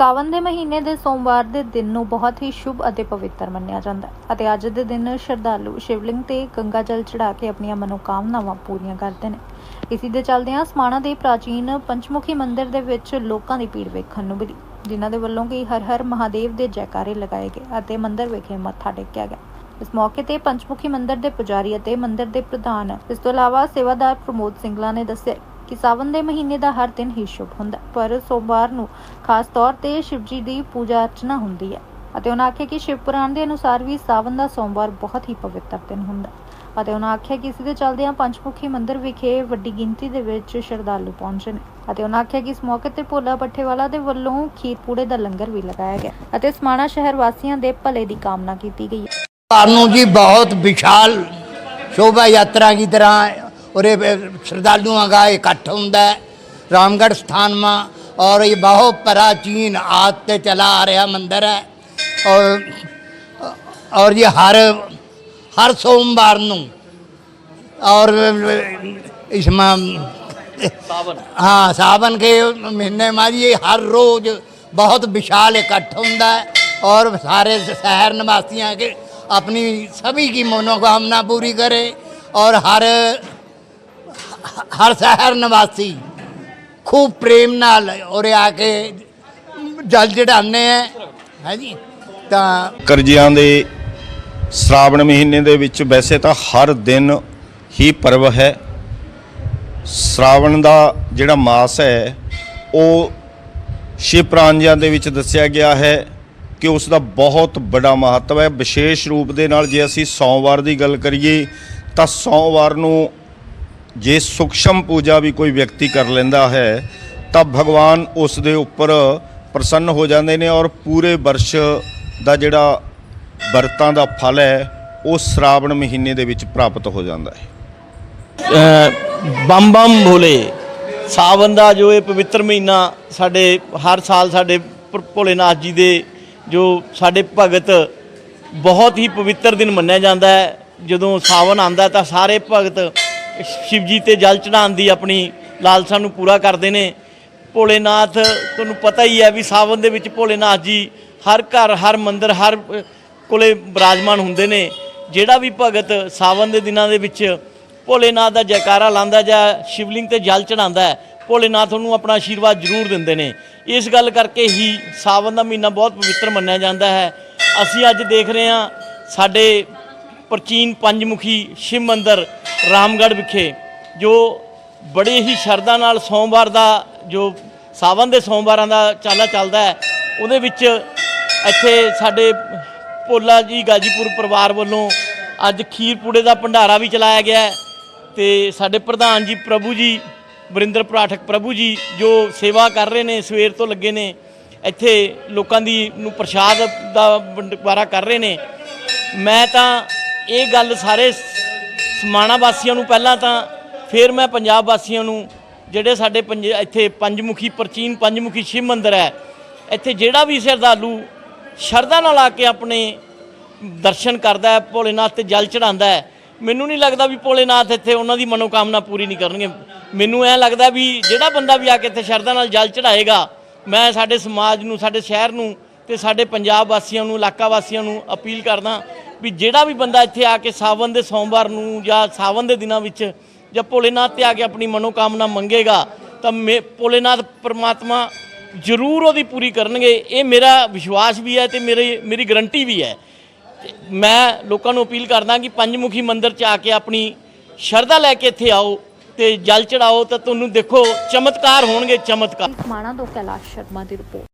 ਸਾਵਨ ਦੇ ਮਹੀਨੇ ਦੇ ਸੋਮਵਾਰ ਦੇ ਦਿਨ ਨੂੰ ਬਹੁਤ ਹੀ ਸ਼ੁਭ ਅਤੇ ਪਵਿੱਤਰ ਮੰਨਿਆ ਜਾਂਦਾ ਹੈ ਅਤੇ ਅੱਜ ਦੇ ਦਿਨ ਸ਼ਰਧਾਲੂ ਸ਼ਿਵਲਿੰਗ ਤੇ ਗੰਗਾ ਜਲ ਚੜਾ ਕੇ ਆਪਣੀਆਂ ਮਨੋਕਾਮਨਾਵਾਂ ਪੂਰੀਆਂ ਕਰਦੇ ਨੇ। ਇਸੇ ਦੇ ਚੱਲਦਿਆਂ ਸਮਾਣਾ ਦੇ ਪ੍ਰਾਚੀਨ ਪੰਚਮੁਖੀ ਮੰਦਿਰ ਦੇ ਵਿੱਚ ਲੋਕਾਂ ਦੀ ਭੀੜ ਵੇਖਣ ਨੂੰ ਮਿਲੀ, ਜਿਨ੍ਹਾਂ ਦੇ ਵੱਲੋਂ ਕਿ ਹਰ ਹਰ ਮਹਾਦੇਵ ਦੇ ਜੈਕਾਰੇ ਲਗਾਏ ਗਏ ਅਤੇ ਮੰਦਿਰ ਵਿਖੇ ਮੱਥਾ ਟੇਕਿਆ ਗਿਆ। ਇਸ ਮੌਕੇ ਤੇ ਪੰਚਮੁਖੀ ਮੰਦਿਰ ਦੇ ਪੁਜਾਰੀ ਅਤੇ ਮੰਦਿਰ ਦੇ ਪ੍ਰਧਾਨ, ਇਸ ਤੋਂ ਇਲਾਵਾ ਸੇਵਾਦਾਰ ਪ੍ਰਮੋਦ ਸਿੰਘਲਾ ਨੇ ਦੱਸਿਆ ਕਿ ਸਾਵਨ ਦੇ ਮਹੀਨੇ ਦਾ ਹਰ ਦਿਨ ਹੀ ਸ਼ੁਭ ਹੁੰਦਾ ਪਰ ਸੋਮਵਾਰ ਨੂੰ ਖਾਸ ਤੌਰ ਤੇ ਸ਼ਿਵ ਦੀ ਪੂਜਾ ਅਰਚਨਾ ਹੁੰਦੀ ਹੈ ਅਤੇ ਉਹਨਾਂ ਆਖਿਆ ਕਿ ਸ਼ਿਵ ਪੁਰਾਣ ਦੇ ਅਨੁਸਾਰ ਵੀ ਸਾਵਨ ਦਾ ਸੋਮਵਾਰ ਬਹੁਤ ਹੀ ਪਵਿੱਤਰ ਦਿਨ ਹੁੰਦਾ ਅਤੇ ਉਹਨਾਂ ਆਖਿਆ ਕਿ ਇਸ ਦੇ ਚੱਲਦਿਆਂ ਪੰਚਮੁਖੀ ਮੰਦਿਰ ਵਿਖੇ ਵੱਡੀ ਗਿਣਤੀ ਦੇ ਵਿੱਚ ਸ਼ਰਧਾਲੂ ਪਹੁੰਚੇ ਨੇ ਅਤੇ ਉਹਨਾਂ ਆਖਿਆ ਕਿ ਇਸ ਮੌਕੇ ਤੇ ਭੋਲਾ ਪੱਠੇਵਾਲਾ ਦੇ ਵੱਲੋਂ ਖੀਰ ਪੂੜੇ ਦਾ ਲੰਗਰ ਵੀ ਲਗਾਇਆ ਗਿਆ ਅਤੇ ਸਮਾਣਾ ਸ਼ਹਿਰ ਵਾਸੀਆਂ ਦੇ ਭਲੇ ਦੀ ਕਾਮਨਾ ਕੀਤੀ ਗਈ ਹੈ। ਜੀ ਬਹੁਤ ਵਿਸ਼ਾਲ ਸ਼ੋਭਾ ਯਾਤਰਾ ਦੀ ਤਰ੍ਹਾਂ ਉਰੇ श्रद्धालुओं का इकट्ठ ਹੁੰਦਾ है रामगढ़ स्थान में और ये बहुत प्राचीन आज से चला आ रहा मंदिर है और और ये हर हर सोमवार ਨੂੰ और इसमें सावन हाँ सावन के महीने में ये हर रोज बहुत विशाल इकट्ठ होता है और सारे शहर निवासियों के अपनी सभी की मनोकामना पूरी करे और हर ਹਰ ਸ਼ਹਿਰ ਨਿਵਾਸੀ ਖੂਬ ਪ੍ਰੇਮ ਨਾਲ ਉਰੇ ਆ ਕੇ ਜਲ ਚੜਾਉਂਦੇ ਆ ਜੀ? ਤਾਂ ਕਰਜ਼ਿਆਂ ਦੇ ਸ਼ਰਾਵਣ ਮਹੀਨੇ ਦੇ ਵਿੱਚ ਵੈਸੇ ਤਾਂ ਹਰ ਦਿਨ ਹੀ ਪਰਵ ਹੈ। ਸ਼ਰਾਵਣ ਦਾ ਜਿਹੜਾ ਮਾਸ ਹੈ, ਉਹ ਸ਼ਿਵ ਪ੍ਰਾਂਜਿਆਂ ਦੇ ਵਿੱਚ ਦੱਸਿਆ ਗਿਆ ਹੈ ਕਿ ਉਸ ਦਾ ਬਹੁਤ ਵੱਡਾ ਮਹੱਤਵ ਹੈ। ਵਿਸ਼ੇਸ਼ ਰੂਪ ਦੇ ਨਾਲ ਜੇ ਅਸੀਂ ਸੋਮਵਾਰ ਦੀ ਗੱਲ ਕਰੀਏ, ਤਾਂ ਸੋਮਵਾਰ ਨੂੰ ਜੇ ਸੂਖਸ਼ਮ ਪੂਜਾ ਵੀ ਕੋਈ ਵਿਅਕਤੀ ਕਰ ਲੈਂਦਾ ਹੈ, ਤਾਂ ਭਗਵਾਨ ਉਸ ਦੇ ਉੱਪਰ ਪ੍ਰਸੰਨ ਹੋ ਜਾਂਦੇ ਨੇ ਔਰ ਪੂਰੇ ਵਰਸ਼ ਦਾ ਜਿਹੜਾ ਵਰਤਾਂ ਦਾ ਫਲ ਹੈ, ਉਹ ਸ਼ਰਾਵਣ ਮਹੀਨੇ ਦੇ ਵਿੱਚ ਪ੍ਰਾਪਤ ਹੋ ਜਾਂਦਾ ਹੈ। ਬੰਮ ਬੰਮ ਭੋਲੇ, ਸਾਵਨ ਦਾ ਜੋ ਇਹ ਪਵਿੱਤਰ ਮਹੀਨਾ ਸਾਡੇ, ਹਰ ਸਾਲ ਸਾਡੇ ਭੋਲੇਨਾਥ ਜੀ ਦੇ ਜੋ ਸਾਡੇ ਭਗਤ ਬਹੁਤ ਹੀ ਪਵਿੱਤਰ ਦਿਨ ਮੰਨਿਆ ਜਾਂਦਾ ਹੈ। ਜਦੋਂ ਸਾਵਨ ਆਉਂਦਾ ਤਾਂ ਸਾਰੇ ਭਗਤ ਸ਼ਿਵਜੀ ਤੇ ਜਲ ਚੜਾਉਣ ਦੀ ਆਪਣੀ ਲਾਲਸਾ ਨੂੰ ਪੂਰਾ ਕਰਦੇ ਨੇ। ਭੋਲੇਨਾਥ, ਤੁਹਾਨੂੰ ਪਤਾ ਹੀ ਹੈ ਵੀ ਸਾਵਨ ਦੇ ਵਿੱਚ ਭੋਲੇਨਾਥ ਜੀ ਹਰ ਘਰ, ਹਰ ਮੰਦਿਰ, ਹਰ ਕੋਲੇ ਬਿਰਾਜਮਾਨ ਹੁੰਦੇ ਨੇ। ਜਿਹੜਾ ਵੀ ਭਗਤ ਸਾਵਨ ਦੇ ਦਿਨਾਂ ਦੇ ਵਿੱਚ ਭੋਲੇਨਾਥ ਦਾ ਜੈਕਾਰਾ ਲਾਉਂਦਾ ਜਾਂ ਸ਼ਿਵਲਿੰਗ ਤੇ ਜਲ ਚੜਾਉਂਦਾ ਹੈ, ਭੋਲੇਨਾਥ ਉਹਨੂੰ ਆਪਣਾ ਆਸ਼ੀਰਵਾਦ ਜ਼ਰੂਰ ਦਿੰਦੇ ਨੇ। ਇਸ ਗੱਲ ਕਰਕੇ ਹੀ ਸਾਵਨ ਦਾ ਮਹੀਨਾ ਬਹੁਤ ਪਵਿੱਤਰ ਮੰਨਿਆ ਜਾਂਦਾ ਹੈ। ਅਸੀਂ ਅੱਜ ਦੇਖ ਰਹੇ ਹਾਂ ਸਾਡੇ ਪ੍ਰਾਚੀਨ ਪੰਜਮੁਖੀ ਸ਼ਿਵ ਮੰਦਿਰ ਰਾਮਗੜ੍ਹ ਵਿਖੇ, ਜੋ ਬੜੇ ਹੀ ਸ਼ਰਧਾ ਨਾਲ ਸੋਮਵਾਰ ਦਾ, ਜੋ ਸਾਵਨ ਦੇ ਸੋਮਵਾਰਾਂ ਦਾ ਚਾਲਾ ਚੱਲਦਾ ਹੈ, ਉਹਦੇ ਵਿੱਚ ਇੱਥੇ ਸਾਡੇ ਭੋਲਾ ਜੀ ਗਾਜੀਪੁਰ ਪਰਿਵਾਰ ਵੱਲੋਂ ਅੱਜ ਖੀਰ ਪੂੜੇ ਦਾ ਭੰਡਾਰਾ ਵੀ ਚਲਾਇਆ ਗਿਆ ਹੈ ਤੇ ਸਾਡੇ ਪ੍ਰਧਾਨ ਜੀ ਪ੍ਰਭੂ ਜੀ, ਵਰਿੰਦਰ ਪਾਠਕ ਪ੍ਰਭੂ ਜੀ, ਜੋ ਸੇਵਾ ਕਰ ਰਹੇ ਨੇ, ਸਵੇਰ ਤੋਂ ਲੱਗੇ ਨੇ, ਇੱਥੇ ਲੋਕਾਂ ਦੀ ਨੂੰ ਪ੍ਰਸ਼ਾਦ ਦਾ ਵੰਡਾਰਾ ਕਰ ਰਹੇ ਨੇ। ਮੈਂ ਤਾਂ ਇਹ ਗੱਲ ਸਾਰੇ ਸਮਾਣਾ ਵਾਸੀਆਂ ਨੂੰ ਪਹਿਲਾਂ ਤਾਂ ਫਿਰ ਮੈਂ ਪੰਜਾਬ ਵਾਸੀਆਂ ਨੂੰ ਜਿਹੜੇ ਸਾਡੇ ਪੰਜ ਇੱਥੇ ਪੰਜਮੁਖੀ ਪ੍ਰਾਚੀਨ ਪੰਜਮੁਖੀ ਸ਼ਿਵ ਮੰਦਿਰ ਹੈ, ਇੱਥੇ ਜਿਹੜਾ ਵੀ ਸ਼ਰਧਾਲੂ ਸ਼ਰਧਾ ਨਾਲ ਆ ਕੇ ਆਪਣੇ ਦਰਸ਼ਨ ਕਰਦਾ ਹੈ, ਭੋਲੇਨਾਥ ਤੇ ਜਲ ਚੜਾਉਂਦਾ ਹੈ, ਮੈਨੂੰ ਨਹੀਂ ਲੱਗਦਾ ਵੀ ਭੋਲੇਨਾਥ ਇੱਥੇ ਉਹਨਾਂ ਦੀ ਮਨੋਕਾਮਨਾ ਪੂਰੀ ਨਹੀਂ ਕਰਨਗੇ। ਮੈਨੂੰ ਐ ਲੱਗਦਾ ਵੀ ਜਿਹੜਾ ਬੰਦਾ ਵੀ ਆ ਕੇ ਇੱਥੇ ਸ਼ਰਧਾ ਨਾਲ ਜਲ ਚੜਾਏਗਾ ਮੈਂ ਸਾਡੇ ਸਮਾਜ ਨੂੰ, ਸਾਡੇ ਸ਼ਹਿਰ ਨੂੰ ਤੇ ਸਾਡੇ ਪੰਜਾਬ ਵਾਸੀਆਂ ਨੂੰ, ਇਲਾਕਾ ਵਾਸੀਆਂ ਨੂੰ ਅਪੀਲ ਕਰਦਾ ਵੀ ਜਿਹੜਾ ਵੀ ਬੰਦਾ ਇੱਥੇ ਆ ਕੇ ਸਾਵਨ ਦੇ ਸੋਮਵਾਰ ਨੂੰ ਜਾਂ ਸਾਵਨ ਦੇ ਦਿਨਾਂ ਵਿੱਚ ਜਾਂ ਭੋਲੇਨਾਥ ਤੇ ਆ ਕੇ ਆਪਣੀ ਮਨੋਕਾਮਨਾ ਮੰਗੇਗਾ, ਤਾਂ ਮੇ, ਭੋਲੇਨਾਥ ਪਰਮਾਤਮਾ ਜ਼ਰੂਰ ਉਹਦੀ ਪੂਰੀ ਕਰਨਗੇ। ਇਹ ਮੇਰਾ ਵਿਸ਼ਵਾਸ ਵੀ ਹੈ ਤੇ ਮੇਰੀ ਮੇਰੀ ਗਰੰਟੀ ਵੀ ਹੈ। ਮੈਂ ਲੋਕਾਂ ਨੂੰ ਅਪੀਲ ਕਰਦਾ ਕਿ ਪੰਜਮੁਖੀ ਮੰਦਿਰ 'ਚ ਆ ਕੇ ਆਪਣੀ ਸ਼ਰਧਾ ਲੈ ਕੇ ਇੱਥੇ ਆਓ ਤੇ ਜਲ ਚੜਾਓ, ਤਾਂ ਤੁਹਾਨੂੰ ਦੇਖੋ ਚਮਤਕਾਰ ਹੋਣਗੇ ਚਮਤਕਾਰ। ਸਮਾਣਾ ਤੋਂ ਕੈਲਾਸ਼ ਸ਼ਰਮਾ ਦੀ ਰਿਪੋਰਟ।